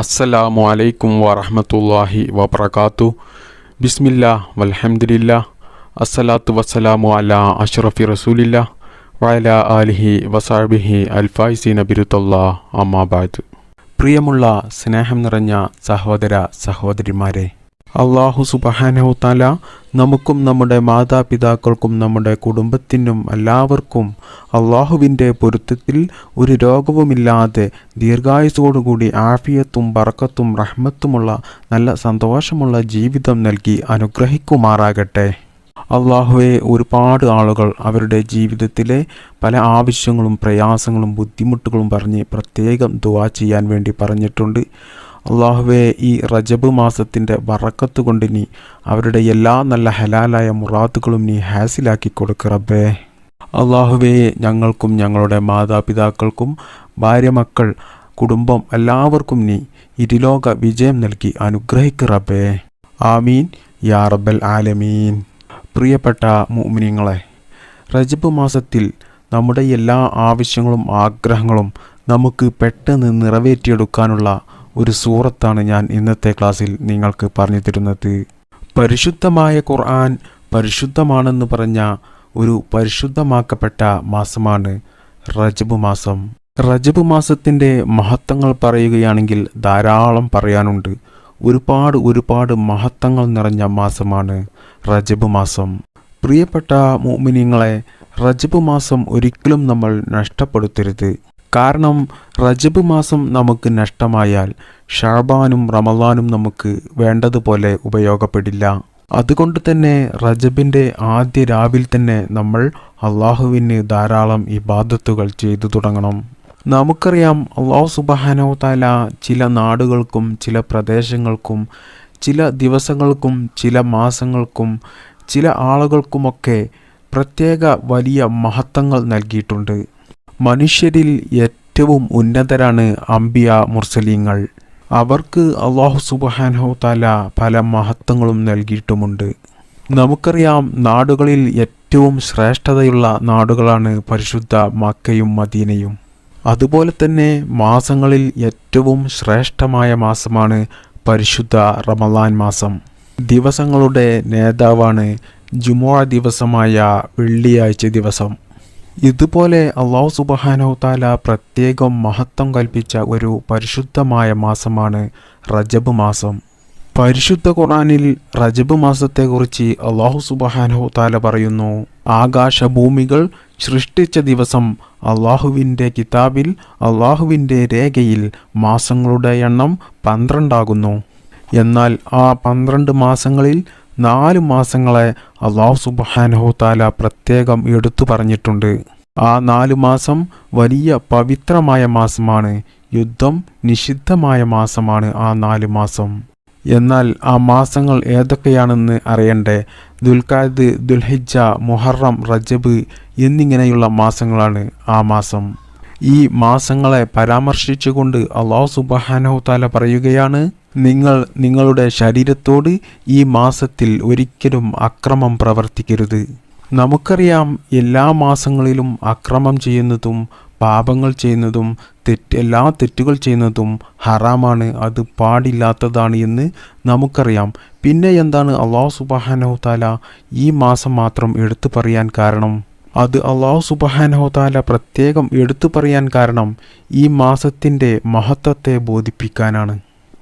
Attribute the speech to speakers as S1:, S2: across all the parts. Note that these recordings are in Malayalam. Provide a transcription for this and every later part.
S1: അസ്സലാമു അലൈക്കും വറഹമത്തല്ലാഹി വബർക്കാത്തു ബിസ്മില്ല വൽഹംദുലില്ല അസ്സലാത്തു വസ്സലാമു അല അഷ്റഫി റസൂലില്ല വയല ആലിഹി വസാബിഹി അൽഫായിസി ബിരുത്തല്ലാ അമ്മാബാദ്. പ്രിയമുള്ള സ്നേഹം നിറഞ്ഞ സഹോദര സഹോദരിമാരെ അള്ളാഹു സുബഹാനഹു താല നമുക്കും നമ്മുടെ മാതാപിതാക്കൾക്കും നമ്മുടെ കുടുംബത്തിനും എല്ലാവർക്കും അള്ളാഹുവിന്റെ പൊരുത്തത്തിൽ ഒരു രോഗവുമില്ലാതെ ദീർഘായുസോടുകൂടി ആഫിയത്തും ബറക്കത്തും റഹ്മത്തുമുള്ള നല്ല സന്തോഷമുള്ള ജീവിതം നൽകി അനുഗ്രഹിക്കുമാറാകട്ടെ. അള്ളാഹുവെ ഒരുപാട് ആളുകൾ അവരുടെ ജീവിതത്തിലെ പല ആവശ്യങ്ങളും പ്രയാസങ്ങളും ബുദ്ധിമുട്ടുകളും പറഞ്ഞ് പ്രത്യേകം ദുവാ ചെയ്യാൻ വേണ്ടി പറഞ്ഞിട്ടുണ്ട്. അള്ളാഹുവെ ഈ റജബ് മാസത്തിന്റെ വറക്കത്ത് കൊണ്ട് നീ അവരുടെ എല്ലാ നല്ല ഹലാലായ മുറാത്തുകളും നീ ഹാസിലാക്കി കൊടുക്കറബേ അള്ളാഹുവെ ഞങ്ങൾക്കും ഞങ്ങളുടെ മാതാപിതാക്കൾക്കും ഭാര്യ മക്കൾ കുടുംബം എല്ലാവർക്കും നീ ഇരുലോക വിജയം നൽകി അനുഗ്രഹിക്കറബേ ആമീൻ. യാ റബ്ബൽ ആലമീൻ. പ്രിയപ്പെട്ട മുഅ്മിനീങ്ങളെ റജബ് മാസത്തിൽ നമ്മുടെ എല്ലാ ആവശ്യങ്ങളും ആഗ്രഹങ്ങളും നമുക്ക് പെട്ടെന്ന് നിറവേറ്റിയെടുക്കാനുള്ള ഒരു സൂറത്താണ് ഞാൻ ഇന്നത്തെ ക്ലാസ്സിൽ നിങ്ങൾക്ക് പറഞ്ഞു തരുന്നത്. പരിശുദ്ധമായ ഖുർആൻ പരിശുദ്ധമാണെന്ന് പറഞ്ഞ ഒരു പരിശുദ്ധമാക്കപ്പെട്ട മാസമാണ് റജബ് മാസം. റജബ് മാസത്തിന്റെ മഹത്വങ്ങൾ പറയുകയാണെങ്കിൽ ധാരാളം പറയാനുണ്ട്. ഒരുപാട് ഒരുപാട് മഹത്വങ്ങൾ നിറഞ്ഞ മാസമാണ് റജബ് മാസം. പ്രിയപ്പെട്ട മോമിനിങ്ങളെ റജബ് മാസം ഒരിക്കലും നമ്മൾ നഷ്ടപ്പെടുത്തരുത്. കാരണം റജബ് മാസം നമുക്ക് നഷ്ടമായാൽ ഷാബാനും റമലാനും നമുക്ക് വേണ്ടതുപോലെ ഉപയോഗപ്പെടില്ല. അതുകൊണ്ട് തന്നെ റജബിന്റെ ആദ്യ രാവിൽ തന്നെ നമ്മൾ അള്ളാഹുവിന് ധാരാളം ഇബാദത്തുകൾ ചെയ്തു തുടങ്ങണം. നമുക്കറിയാം അള്ളാഹു സുബാനോ താല ചില നാടുകൾക്കും ചില പ്രദേശങ്ങൾക്കും ചില ദിവസങ്ങൾക്കും ചില മാസങ്ങൾക്കും ചില ആളുകൾക്കുമൊക്കെ പ്രത്യേക വലിയ മഹത്വങ്ങൾ നൽകിയിട്ടുണ്ട്. മനുഷ്യരിൽ ഏറ്റവും ഉന്നതരാണ് അംബിയ മുർസലീങ്ങൾ. അവർക്ക് അള്ളാഹു സുബാനോ താല പല മഹത്വങ്ങളും നൽകിയിട്ടുമുണ്ട്. നമുക്കറിയാം നാടുകളിൽ ഏറ്റവും ശ്രേഷ്ഠതയുള്ള നാടുകളാണ് പരിശുദ്ധ മക്കയും മദീനയും. അതുപോലെ തന്നെ മാസങ്ങളിൽ ഏറ്റവും ശ്രേഷ്ഠമായ മാസമാണ് പരിശുദ്ധ റമലാൻ മാസം. ദിവസങ്ങളുടെ നേതാവാണ് ജുമുഅ ദിവസമായ വെള്ളിയാഴ്ച ദിവസം. ഇതുപോലെ അള്ളാഹു സുബഹാനോ താല പ്രത്യേകം മഹത്വം കൽപ്പിച്ച ഒരു പരിശുദ്ധമായ മാസമാണ് റജബ് മാസം. പരിശുദ്ധ ഖുറാനിൽ റജബ് മാസത്തെക്കുറിച്ച് അള്ളാഹു സുബഹാനോ താല പറയുന്നു ആകാശഭൂമികൾ സൃഷ്ടിച്ച ദിവസം അള്ളാഹുവിന്റെ കിതാബിൽ അള്ളാഹുവിന്റെ രേഖയിൽ മാസങ്ങളുടെ എണ്ണം പന്ത്രണ്ടാകുന്നു. എന്നാൽ ആ പന്ത്രണ്ട് മാസങ്ങളിൽ നാല് മാസങ്ങളെ അള്ളാഹു സുബാനഹു താല പ്രത്യേകം എടുത്തു പറഞ്ഞിട്ടുണ്ട്. ആ നാല് മാസം വലിയ പവിത്രമായ മാസമാണ്. യുദ്ധം നിഷിദ്ധമായ മാസമാണ് ആ നാല് മാസം. എന്നാൽ ആ മാസങ്ങൾ ഏതൊക്കെയാണെന്ന് അറിയണ്ടേ? ദുൽഖാദ് ദുൽഹിജ മുഹറം റജബ് എന്നിങ്ങനെയുള്ള മാസങ്ങളാണ് ആ മാസം. ഈ മാസങ്ങളെ പരാമർശിച്ചുകൊണ്ട് അള്ളാഹു സുബാനഹു താല പറയുകയാണ് നിങ്ങൾ നിങ്ങളുടെ ശരീരത്തോട് ഈ മാസത്തിൽ ഒരിക്കലും അക്രമം പ്രവർത്തിക്കരുത്. നമുക്കറിയാം എല്ലാ മാസങ്ങളിലും അക്രമം ചെയ്യുന്നതും പാപങ്ങൾ ചെയ്യുന്നതും തെറ്റ് എല്ലാ തെറ്റുകൾ ചെയ്യുന്നതും ഹറാമാണ്. അത് പാടില്ലാത്തതാണ് എന്ന് നമുക്കറിയാം. പിന്നെ എന്താണ് അള്ളാഹു സുബാനഹു താല ഈ മാസം മാത്രം എടുത്തു പറയാൻ കാരണം? അത് അള്ളാഹു സുബാനഹു താല പ്രത്യേകം എടുത്തു പറയാൻ കാരണം ഈ മാസത്തിന്റെ മഹത്വത്തെ ബോധിപ്പിക്കാനാണ്.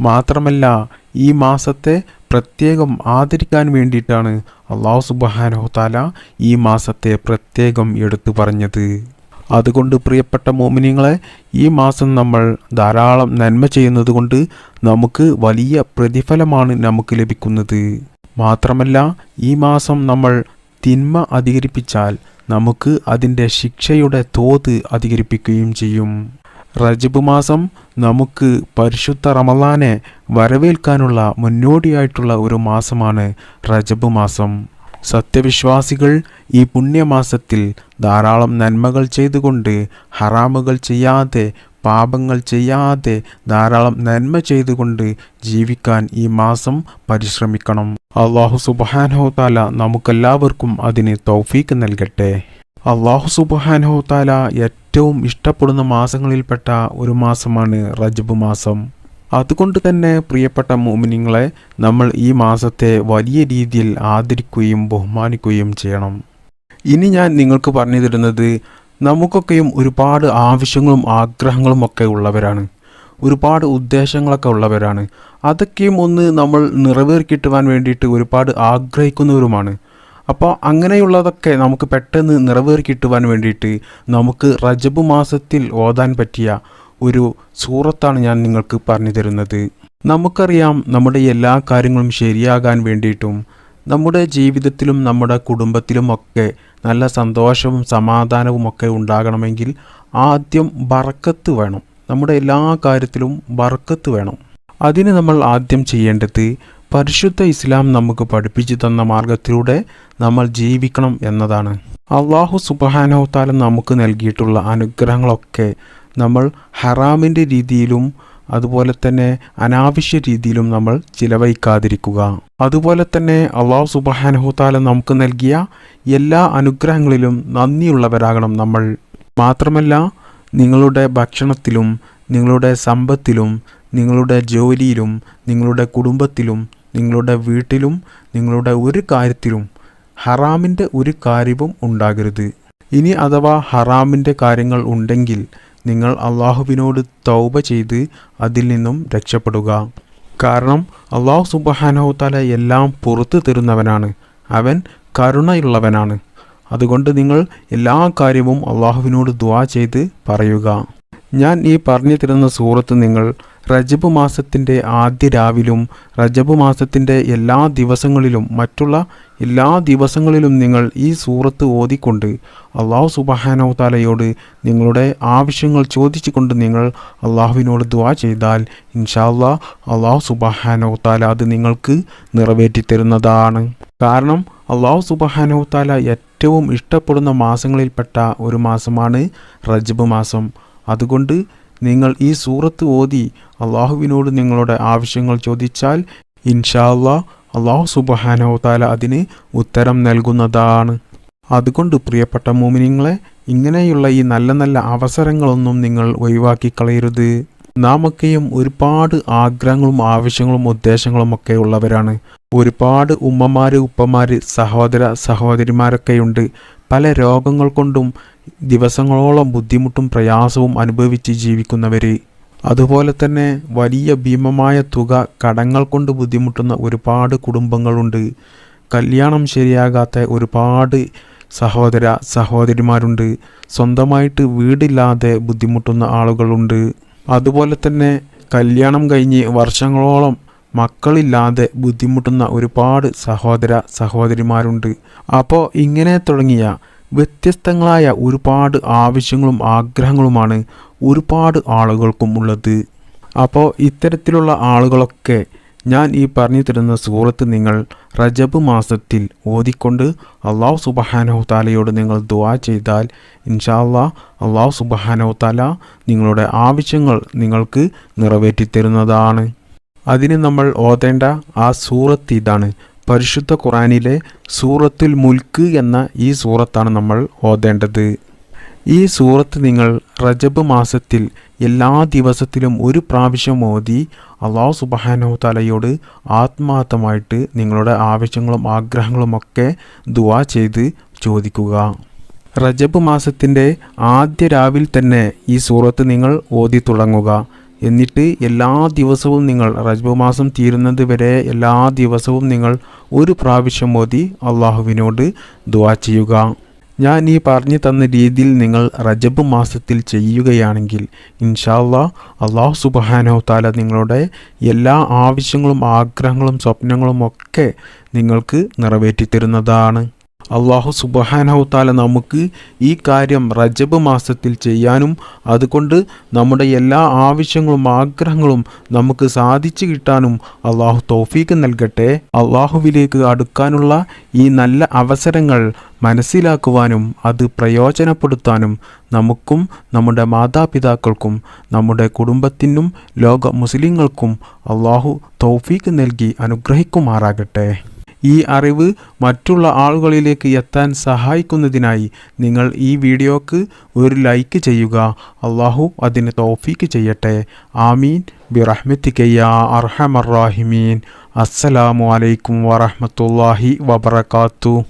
S1: മാത്രമല്ല ഈ മാസത്തെ പ്രത്യേകം ആദരിക്കാൻ വേണ്ടിയിട്ടാണ് അള്ളാഹു താല ഈ മാസത്തെ പ്രത്യേകം എടുത്തു പറഞ്ഞത്. അതുകൊണ്ട് പ്രിയപ്പെട്ട മോമിനിങ്ങളെ ഈ മാസം നമ്മൾ ധാരാളം നന്മ ചെയ്യുന്നത് കൊണ്ട് നമുക്ക് വലിയ പ്രതിഫലമാണ് നമുക്ക് ലഭിക്കുന്നത്. മാത്രമല്ല ഈ മാസം നമ്മൾ തിന്മ അധികരിപ്പിച്ചാൽ നമുക്ക് അതിന്റെ ശിക്ഷയുടെ തോത് അധികരിപ്പിക്കുകയും ചെയ്യും. റജബ് മാസം നമുക്ക് പരിശുദ്ധ റമലാനെ വരവേൽക്കാനുള്ള മുന്നോടിയായിട്ടുള്ള ഒരു മാസമാണ് റജബ് മാസം. സത്യവിശ്വാസികൾ ഈ പുണ്യമാസത്തിൽ ധാരാളം നന്മകൾ ചെയ്തുകൊണ്ട് ഹറാമുകൾ ചെയ്യാതെ പാപങ്ങൾ ചെയ്യാതെ ധാരാളം നന്മ ചെയ്തുകൊണ്ട് ജീവിക്കാൻ ഈ മാസം പരിശ്രമിക്കണം. അള്ളാഹു സുബാനോ താല നമുക്കെല്ലാവർക്കും അതിന് തൗഫീക്ക് നൽകട്ടെ. അള്ളാഹു സുബാനഹു താല ഏറ്റവും ഇഷ്ടപ്പെടുന്ന മാസങ്ങളിൽപ്പെട്ട ഒരു മാസമാണ് റജബ് മാസം. അതുകൊണ്ട് തന്നെ പ്രിയപ്പെട്ട മോമിനിങ്ങളെ നമ്മൾ ഈ മാസത്തെ വലിയ രീതിയിൽ ആദരിക്കുകയും ബഹുമാനിക്കുകയും ചെയ്യണം. ഇനി ഞാൻ നിങ്ങൾക്ക് പറഞ്ഞു തരുന്നത് നമുക്കൊക്കെയും ഒരുപാട് ആവശ്യങ്ങളും ആഗ്രഹങ്ങളും ഒക്കെ ഉള്ളവരാണ്. ഒരുപാട് ഉദ്ദേശങ്ങളൊക്കെ ഉള്ളവരാണ്. അതൊക്കെയും ഒന്ന് നമ്മൾ നിറവേറിക്കിട്ടുവാൻ വേണ്ടിയിട്ട് ഒരുപാട് ആഗ്രഹിക്കുന്നവരുമാണ്. അപ്പോൾ അങ്ങനെയുള്ളതൊക്കെ നമുക്ക് പെട്ടെന്ന് നിറവേറി കിട്ടുവാൻ വേണ്ടിയിട്ട് നമുക്ക് റജബ് മാസത്തിൽ ഓതാൻ പറ്റിയ ഒരു സൂറത്താണ് ഞാൻ നിങ്ങൾക്ക് പറഞ്ഞു തരുന്നത്. നമുക്കറിയാം നമ്മുടെ എല്ലാ കാര്യങ്ങളും ശരിയാകാൻ വേണ്ടിയിട്ടും നമ്മുടെ ജീവിതത്തിലും നമ്മുടെ കുടുംബത്തിലും ഒക്കെ നല്ല സന്തോഷവും സമാധാനവും ഒക്കെ ഉണ്ടാകണമെങ്കിൽ ആദ്യം ബറക്കത്ത് വേണം. നമ്മുടെ എല്ലാ കാര്യത്തിലും ബറക്കത്ത് വേണം. അതിന് നമ്മൾ ആദ്യം ചെയ്യേണ്ടത് പരിശുദ്ധ ഇസ്ലാം നമുക്ക് പഠിപ്പിച്ചു തന്ന മാർഗത്തിലൂടെ നമ്മൾ ജീവിക്കണം എന്നതാണ്. അള്ളാഹു സുബഹാനോത്താലം നമുക്ക് നൽകിയിട്ടുള്ള അനുഗ്രഹങ്ങളൊക്കെ നമ്മൾ ഹറാമിന്റെ രീതിയിലും അതുപോലെ തന്നെ അനാവശ്യ രീതിയിലും നമ്മൾ ചിലവഴിക്കാതിരിക്കുക. അതുപോലെ തന്നെ അള്ളാഹു സുബഹാനഹുത്താലം നമുക്ക് നൽകിയ എല്ലാ അനുഗ്രഹങ്ങളിലും നന്ദിയുള്ളവരാകണം നമ്മൾ. മാത്രമല്ല നിങ്ങളുടെ ഭക്ഷണത്തിലും നിങ്ങളുടെ സമ്പത്തിലും നിങ്ങളുടെ ജോലിയിലും നിങ്ങളുടെ കുടുംബത്തിലും നിങ്ങളുടെ വീട്ടിലും നിങ്ങളുടെ ഒരു കാര്യത്തിലും ഹറാമിന്റെ ഒരു കാര്യവും ഉണ്ടാകരുത്. ഇനി അഥവാ ഹറാമിന്റെ കാര്യങ്ങൾ ഉണ്ടെങ്കിൽ നിങ്ങൾ അള്ളാഹുവിനോട് തൗബ ചെയ്ത് അതിൽ നിന്നും രക്ഷപ്പെടുക. കാരണം അള്ളാഹു സുബഹാനഹുത്താല എല്ലാം പുറത്തു തരുന്നവനാണ്. അവൻ കരുണയുള്ളവനാണ്. അതുകൊണ്ട് നിങ്ങൾ എല്ലാ കാര്യവും അള്ളാഹുവിനോട് ദ്വാ ചെയ്ത് പറയുക. ഞാൻ ഈ പറഞ്ഞു തരുന്ന സൂറത്ത് നിങ്ങൾ റജബ് മാസത്തിന്റെ ആദ്യ രാവിലും റജബ് മാസത്തിന്റെ എല്ലാ ദിവസങ്ങളിലും മറ്റുള്ള എല്ലാ ദിവസങ്ങളിലും നിങ്ങൾ ഈ സൂറത്ത് ഓതിക്കൊണ്ട് അള്ളാഹു സുബഹാനോ താലയോട് നിങ്ങളുടെ ആവശ്യങ്ങൾ ചോദിച്ചുകൊണ്ട് നിങ്ങൾ അള്ളാഹുവിനോട് ദുവാ ചെയ്താൽ ഇൻഷാല്ലാ അള്ളാഹു സുബഹാനോ താല അത് നിങ്ങൾക്ക് നിറവേറ്റിത്തരുന്നതാണ്. കാരണം അള്ളാഹു സുബഹാനോ താല ഏറ്റവും ഇഷ്ടപ്പെടുന്ന മാസങ്ങളിൽപ്പെട്ട ഒരു മാസമാണ് റജബ് മാസം. അതുകൊണ്ട് നിങ്ങൾ ഈ സൂറത്ത് ഓതി അള്ളാഹുവിനോട് നിങ്ങളുടെ ആവശ്യങ്ങൾ ചോദിച്ചാൽ ഇൻഷാ അള്ളാ അള്ളാഹു സുബഹാനോ താല അതിന് ഉത്തരം നൽകുന്നതാണ്. അതുകൊണ്ട് പ്രിയപ്പെട്ട മോമിനിങ്ങളെ ഇങ്ങനെയുള്ള ഈ നല്ല നല്ല അവസരങ്ങളൊന്നും നിങ്ങൾ ഒഴിവാക്കി കളയരുത്. നാമൊക്കെയും ഒരുപാട് ആഗ്രഹങ്ങളും ആവശ്യങ്ങളും ഉദ്ദേശങ്ങളും ഒക്കെ ഉള്ളവരാണ്. ഒരുപാട് ഉമ്മമാര് ഉപ്പമാര് സഹോദര സഹോദരിമാരൊക്കെയുണ്ട്. പല രോഗങ്ങൾ കൊണ്ടും ദിവസങ്ങളോളം ബുദ്ധിമുട്ടും പ്രയാസവും അനുഭവിച്ച് ജീവിക്കുന്നവർ അതുപോലെ തന്നെ വലിയ ഭീമമായ തുക കടങ്ങൾ കൊണ്ട് ബുദ്ധിമുട്ടുന്ന ഒരുപാട് കുടുംബങ്ങളുണ്ട്. കല്യാണം ശരിയാകാത്ത ഒരുപാട് സഹോദര സഹോദരിമാരുണ്ട്. സ്വന്തമായിട്ട് വീടില്ലാതെ ബുദ്ധിമുട്ടുന്ന ആളുകളുണ്ട്. അതുപോലെ തന്നെ കല്യാണം കഴിഞ്ഞ് വർഷങ്ങളോളം മക്കളില്ലാതെ ബുദ്ധിമുട്ടുന്ന ഒരുപാട് സഹോദര സഹോദരിമാരുണ്ട്. അപ്പോൾ ഇങ്ങനെ തുടങ്ങിയ വ്യത്യസ്തങ്ങളായ ഒരുപാട് ആവശ്യങ്ങളും ആഗ്രഹങ്ങളുമാണ് ഒരുപാട് ആളുകൾക്കും ഉള്ളത്. അപ്പോൾ ഇത്തരത്തിലുള്ള ആളുകളൊക്കെ ഞാൻ ഈ പറഞ്ഞു തരുന്ന സൂറത്ത് നിങ്ങൾ റജബ് മാസത്തിൽ ഓതിക്കൊണ്ട് അള്ളാഹു സുബഹാനഹുത്താലയോട് നിങ്ങൾ ദുവാ ചെയ്താൽ ഇൻഷാ അള്ളാ അള്ളാഹു സുബഹാനഹുത്താല നിങ്ങളുടെ ആവശ്യങ്ങൾ നിങ്ങൾക്ക് നിറവേറ്റി തരുന്നതാണ് അതിന് നമ്മൾ ഓതേണ്ട ആ സൂറത്ത് ഇതാണ്. പരിശുദ്ധ ഖുറാനിലെ സൂറത്തുൽ മുൽക്ക് എന്ന ഈ സൂറത്താണ് നമ്മൾ ഓതേണ്ടത്. ഈ സൂറത്ത് നിങ്ങൾ റജബ് മാസത്തിൽ എല്ലാ ദിവസത്തിലും ഒരു പ്രാവശ്യം ഓതി അള്ളാഹു സുബാനോ തലയോട് ആത്മാർത്ഥമായിട്ട് നിങ്ങളുടെ ആവശ്യങ്ങളും ആഗ്രഹങ്ങളുമൊക്കെ ദുവാ ചെയ്ത് ചോദിക്കുക. റജബ് മാസത്തിന്റെ ആദ്യ രാവിൽ തന്നെ ഈ സൂറത്ത് നിങ്ങൾ ഓതി തുടങ്ങുക. എന്നിട്ട് എല്ലാ ദിവസവും നിങ്ങൾ റജ്ബു മാസം തീരുന്നത് വരെ എല്ലാ ദിവസവും നിങ്ങൾ ഒരു പ്രാവശ്യം മോദി അള്ളാഹുവിനോട് ദുവാ ചെയ്യുക. ഞാൻ ഈ പറഞ്ഞു തന്ന രീതിയിൽ നിങ്ങൾ റജബ് മാസത്തിൽ ചെയ്യുകയാണെങ്കിൽ ഇൻഷാല്ലാ അള്ളാഹു സുബഹാനോ താല നിങ്ങളുടെ എല്ലാ ആവശ്യങ്ങളും ആഗ്രഹങ്ങളും സ്വപ്നങ്ങളും ഒക്കെ നിങ്ങൾക്ക് നിറവേറ്റി തരുന്നതാണ് അള്ളാഹു സുബഹാനഹുത്താല നമുക്ക് ഈ കാര്യം റജബ് മാസത്തിൽ ചെയ്യാനും അതുകൊണ്ട് നമ്മുടെ എല്ലാ ആവശ്യങ്ങളും ആഗ്രഹങ്ങളും നമുക്ക് സാധിച്ചു കിട്ടാനും അള്ളാഹു തോഫീക്ക് നൽകട്ടെ. അള്ളാഹുവിലേക്ക് അടുക്കാനുള്ള ഈ നല്ല അവസരങ്ങൾ മനസ്സിലാക്കുവാനും അത് പ്രയോജനപ്പെടുത്താനും നമുക്കും നമ്മുടെ മാതാപിതാക്കൾക്കും നമ്മുടെ കുടുംബത്തിനും ലോക മുസ്ലിങ്ങൾക്കും അള്ളാഹു തൗഫീക്ക് നൽകി അനുഗ്രഹിക്കുമാറാകട്ടെ. ഈ അറിവ് മറ്റുള്ള ആളുകളിലേക്ക് എത്താൻ സഹായിക്കുന്നതിനായി നിങ്ങൾ ഈ വീഡിയോക്ക് ഒരു ലൈക്ക് ചെയ്യുക. അള്ളാഹു അതിന് തോഫീക്ക് ചെയ്യട്ടെ. ആമീൻ. ബിറഹ്മത്തിക്കയ്യ അർഹമറാഹിമീൻ അസ്സലാമു അലൈക്കും വറഹ്മത്തുള്ളാഹി വബറകാതുഹു